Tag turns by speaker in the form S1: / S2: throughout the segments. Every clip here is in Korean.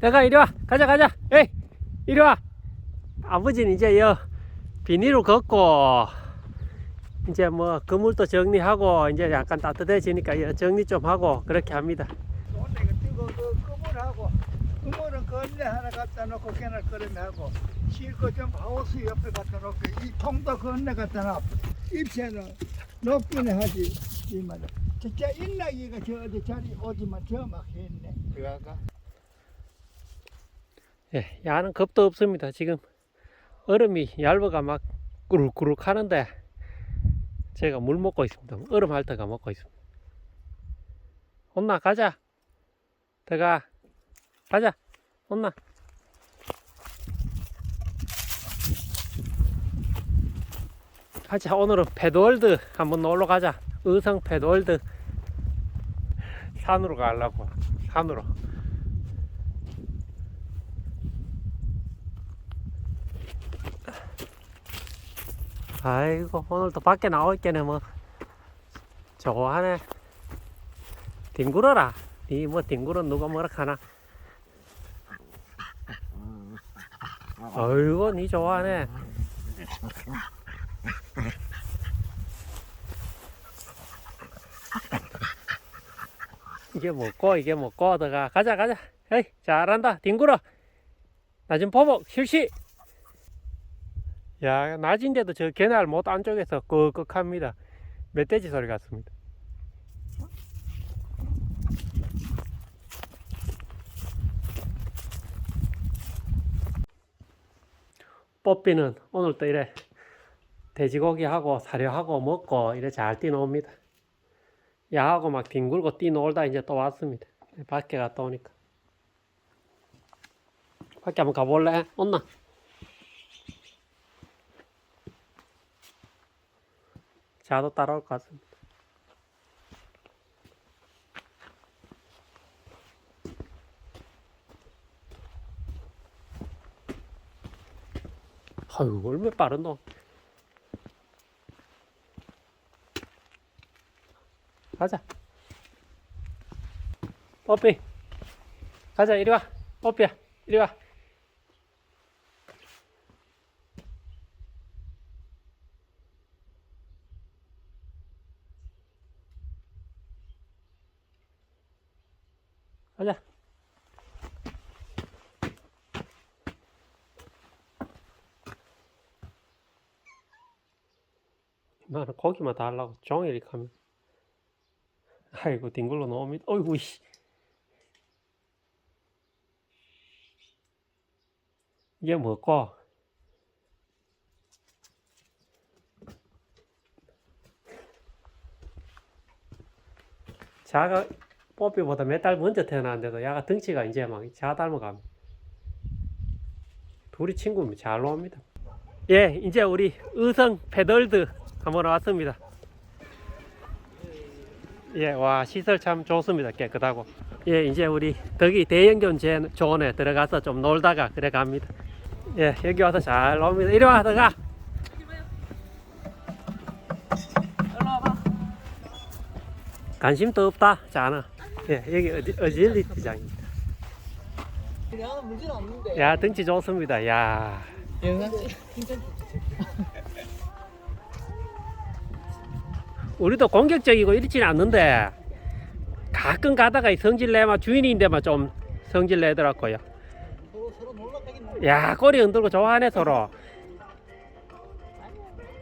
S1: 내가 이리 와. 가자 가자. 에이 이리 와. 아버지는 이제 여 비닐을 걷고 이제 뭐 그물도 정리하고 이제 약간 따뜻해지니까 여 정리 좀 하고 그렇게 합니다.
S2: 오늘 이거 뜨거 그 그물하고 그물은 건네 하나 갖다 놓고 걔를 끓여내고 실거 좀 하우스 옆에 갖다 놓고 이 통도 건네 갖다 놔. 입새는 높기는 하지 이 말이야. 진짜 인나기가 저 어디 자리 오지만 저 막 했네. 그가가
S1: 예, 야는 겁도 없습니다. 지금 얼음이 얇아가 막 꾸룩꾸룩 하는데 제가 물 먹고 있습니다. 얼음 핥아가 먹고 있습니다. 혼나 가자. 들어가. 가자. 혼나. 가자. 오늘은 패드월드 한번 놀러 가자. 의성 패드월드. 산으로 가려고. 산으로 아이고 오늘도 밖에 나와 있겠네 뭐. 좋아하네 뒹굴어라. 니뭐 뒹굴어 누가 뭐라 하나. 아이고 니 좋아하네 이게 먹고 이게 먹고 어다가. 가자 가자. 에이 잘한다. 뒹굴어. 나 좀 보복 실시 야 낮인데도 저 개날 못 안쪽에서 끄끄합니다. 멧돼지 소리 같습니다. 뽀삐는 오늘 또 이래 돼지고기하고 사료하고 먹고 이래 잘 뛰노옵니다. 야하고 막 뒹굴고 뛰놀다 이제 또 왔습니다. 밖에 갔다 오니까. 밖에 한번 가볼래? 온나? 자도 따라올 것 같습니다. 아유, 얼마나 빠른 너. 가자. 뽀삐. 가자, 이리 와. 뽀삐야, 이리 와. 가자. 나는 다 하려고 종일 하면. 아이고, 뒹굴러 놓으면, 어이구, 씨. 이게 뭐고? 자가 뽀삐보다 몇 달 먼저 태어났는데도 야가 덩치가 이제 막자 닮아갑니다. 둘이 친구면 잘 놉니다. 예, 이제 우리 의성 패덜드 한번 왔습니다. 예, 와 시설 참 좋습니다. 깨끗하고. 예, 이제 우리 덕이 대형견 제- 존에 들어가서 좀 놀다가 그래 갑니다. 예, 여기 와서 잘 놉니다. 이리 와, 들어가. 관심도 없다, 자는. 예, 여기 어디, 어질리티장입니다.
S3: 야는 물진 않는데.
S1: 야, 덩치 좋습니다. 야.
S3: 영상
S1: 우리도 공격적이고 이렇지는 않는데 가끔 가다가 이 성질 내면 주인인데만 좀 성질 내더라고요.
S3: 서로 서로 놀라까긴 놀.
S1: 야, 꼬리 흔들고 좋아하네, 서로.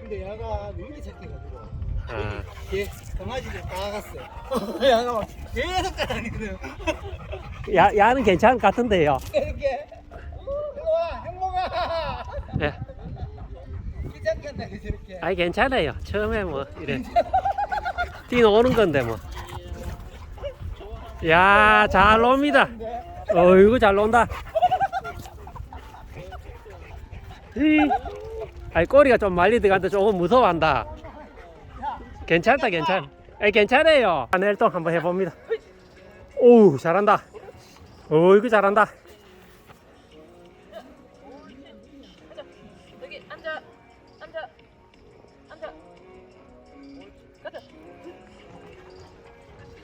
S3: 근데 야가 능력이 착해가지고
S1: 아,
S3: 얘 강아지들 다 갔어. 야가 막 계속 따라다니거든.
S1: 야, 야는 괜찮을 것 같은데요.
S3: 이렇게 일로 와 행복아.
S1: 예.
S3: 귀찮겠다 저렇게.
S1: 아이, 괜찮아요. 처음에 뭐, 이래. 뛰노는 건데, 뭐. 야, 잘 놉니다. 어이구, 잘 논다. 이, 아이, 꼬리가 좀 말리 들어간다. 조금 무서워한다. 괜찮다, 괜찮. 에 괜찮아요. 내일동 한번 해봅니다. 오우, 잘한다. 어이구, 잘한다.
S4: 여기 앉아 앉아 앉아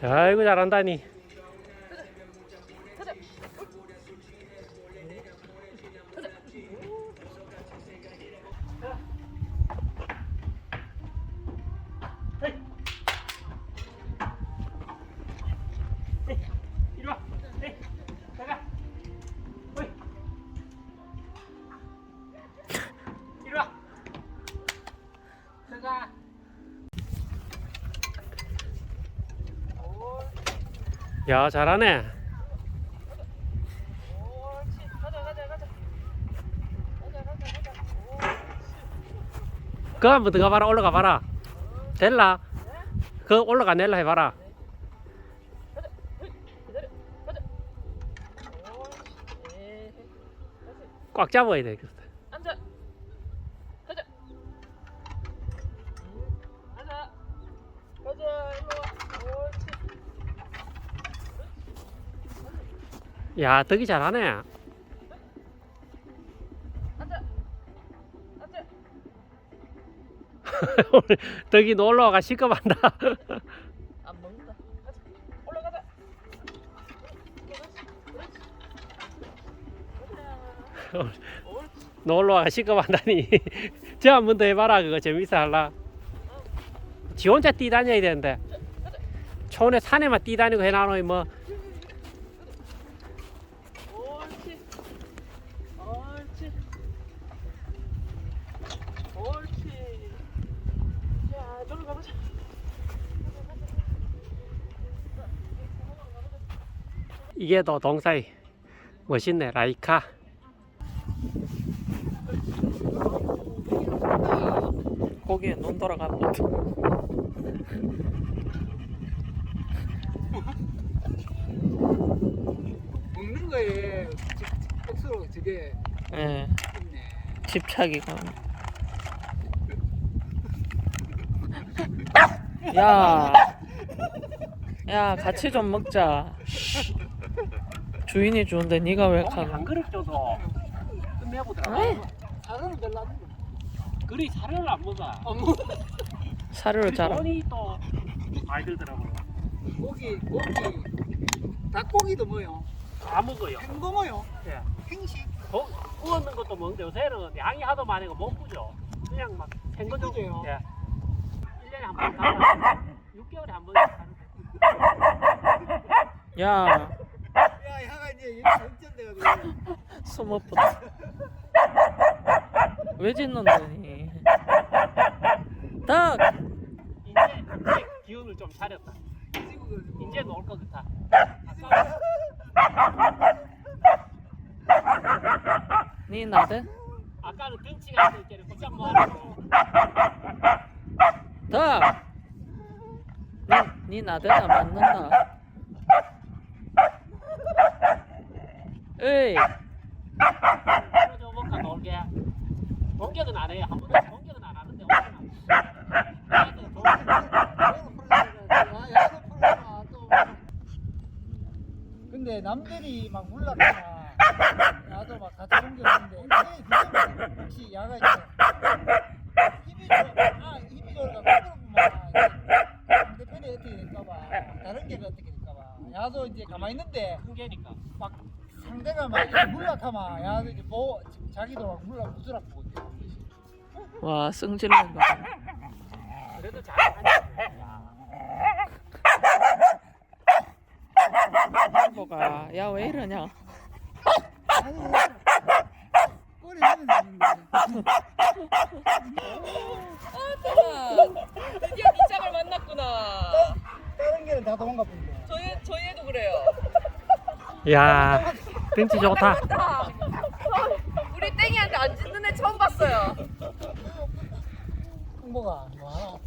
S1: 아이고, 잘한다니. 야 잘하네. 그 한번 들어가 봐라 올라가 봐라. 될라? 그 올라가 낼라 해봐라. 꽉 잡아야 되겠어. 야 덕이 잘하네. 오늘 덕이 놀러 와가 시급한다.
S4: 안 먹는다. 가자. 올라가자.
S1: 놀러 와가 시급한다니. 저 한 번 더 해봐라 그거 재밌어 할라. 지 혼자 뛰다녀야 되는데. 촌에 산에만 뛰다니고 해놔놓으면 뭐
S4: 옳지. 옳지. 옳지. 자, 저로 가보자.
S1: 이게 더 동사이 멋있네 라이카. 거기에 눈 돌아간다.
S3: 먹는 거에 억수로 저게
S5: 예,
S3: 있네.
S5: 집착이가. 야, 야, 같이 좀 먹자. 주인이 주는데 네가
S1: 왜한
S5: 가는?
S1: 그릇 줘도 끝내보더라.
S3: 사람은 별로 안 먹어.
S1: 그리 사료를 안 먹어.
S3: 안 먹어.
S5: 사료를 잘. 안-
S1: 돈이 또 많이 들더라고요.
S3: 고기, 고기. 닭고기도 뭐요?
S1: 다 먹어요.
S3: 햄버거요.
S1: 예.
S3: 행식.
S1: 구- 구웠는 것도 먹는데 요새는 양이 하도 많으니까 못 구죠. 그냥 막 생거죠. 예. 1년에 한 번 가면 6개월에 한 가는데.
S5: 야,
S3: 야, 야가 이제 역전돼가지고.
S5: 숨어붙어. 왜 짖는다니? 닭.
S1: 이제, 이제 기운을 좀 차렸다. 이제 놀것 같아.
S5: 네 나대?
S1: 아까는 등치가 있을 때는 꼼짝 뭐하고
S5: 닭. 네, 네 나대나 맞는다. 에이,
S1: 좀 먹까 놀게. 공격은 안 해요. 한 번도 공격은 안 하는데
S3: 근데. 남들이 막 몰랐잖아. 나도 막 같이 공격했는데. 혹시 야가 이제 힘이 좋아, 아 힘이 좋으니까 그러면 상대편이 어떻게 될까봐. 다른 게가 어떻게 될까봐. 야도 이제 가만히 있는데.
S1: 큰 개니까.
S3: 막 상대가 막 물락하면 야도 이제 뭐 자기도 막 물락 무드락 보고.
S5: 와 승질난다.
S1: 그래도 잘하네.
S5: 뭐가? 야 왜 이러냐?
S3: 꼬리 되는데.
S4: 드디어 밑장을 만났구나.
S3: 다른 개는 다 도망가 본데.
S4: 저희 저희 애도 그래요.
S1: 야, 등치 좋다.
S4: 다. 우리 땡이한테 안 짖는 애 처음 봤어요.
S3: 홍보가 뭐 하나.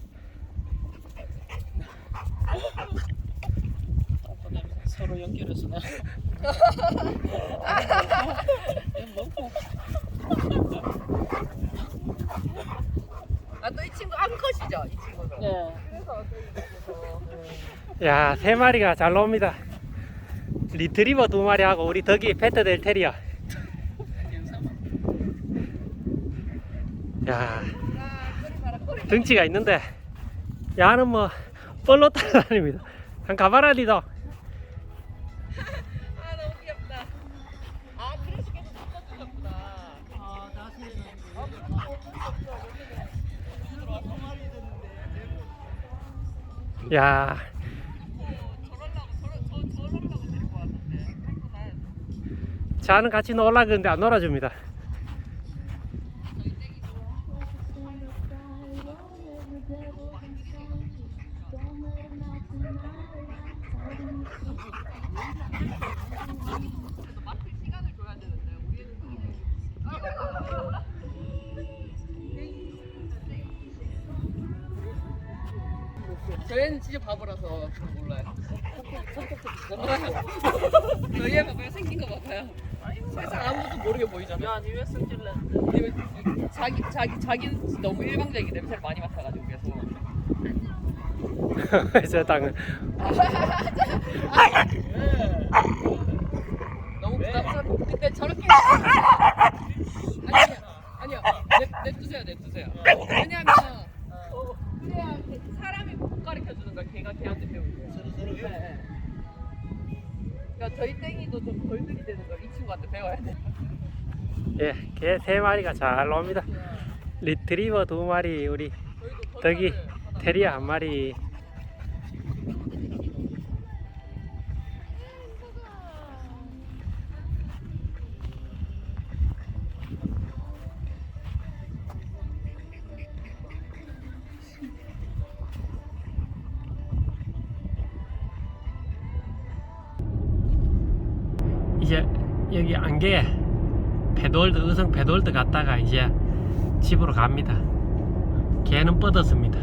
S5: 서로 연결해서 나.
S4: 아또 이 친구 암컷이죠, 이 친구도.
S5: 네.
S4: 그래서 또
S1: 야, 세 마리가 잘 나옵니다. 리트리버 두 마리하고 우리 덕이 페트 델 테리어. 야, 등치가 있는데, 야는 뭐, 뻘로 따라다닙니다. 한 가봐라, 니도.
S4: 아. 아.
S1: 야,
S4: 저는
S1: 같이 놀라 그러는데 안 놀아줍니다.
S4: 저희는 진짜 바보라서 몰라요. 저희의 왜 생긴 거 봐봐요. 세상 아무것도 모르게 보이잖아요.
S5: 야, 니왜 승질냈는데?
S4: 근데 왜 자기 자기 자기는 너무 일방적인 냄새를 많이 맡아가지고 계속.
S1: 저 땅은
S4: 너무 부담스럽고 근데 저렇게 아니야. 아니야. 냅, 냅두세요 냅두세요. 왜냐면 그래야 개- 사람이 못 가르쳐 주는 걸 걔가 걔한테 배우는 거예요 네, 네. 그러니까 저희 땡이도 좀덜 들이대는 걸 이 친구한테 배워야 돼
S1: 예, 개 세 마리가 잘 놉니다. 리트리버 두 마리, 우리
S4: 저희도
S1: 덕이 테리어 한 마리. 이제 여기 안개 배돌드 의성 배돌드 갔다가 이제 집으로 갑니다. 개는 뻗었습니다.